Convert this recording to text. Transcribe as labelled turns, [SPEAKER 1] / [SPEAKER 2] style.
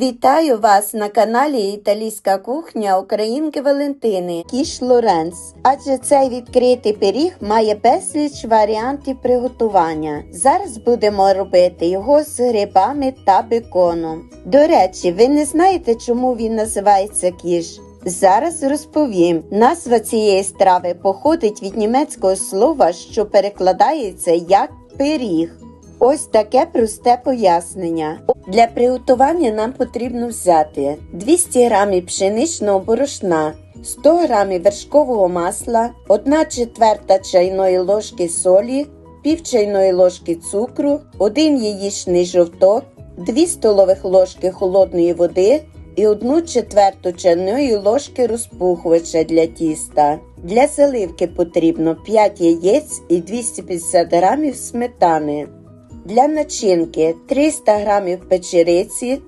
[SPEAKER 1] Вітаю вас на каналі Італійська кухня Українки Валентини Кіш Лоренц. Адже цей відкритий пиріг має безліч варіантів приготування. Зараз будемо робити його з грибами та беконом. До речі, ви не знаєте, чому він називається кіш? Зараз розповім. Назва цієї страви походить від німецького слова, що перекладається як пиріг. Ось таке просте пояснення. Для приготування нам потрібно взяти 200 г пшеничного борошна, 100 г вершкового масла, 1 четверта чайної ложки солі, пів чайної ложки цукру, 1 яєчний жовток, 2 столових ложки холодної води і 1 четверту чайної ложки розпухувача для тіста. Для заливки потрібно 5 яєць і 250 г сметани. Для начинки 300 г печериці,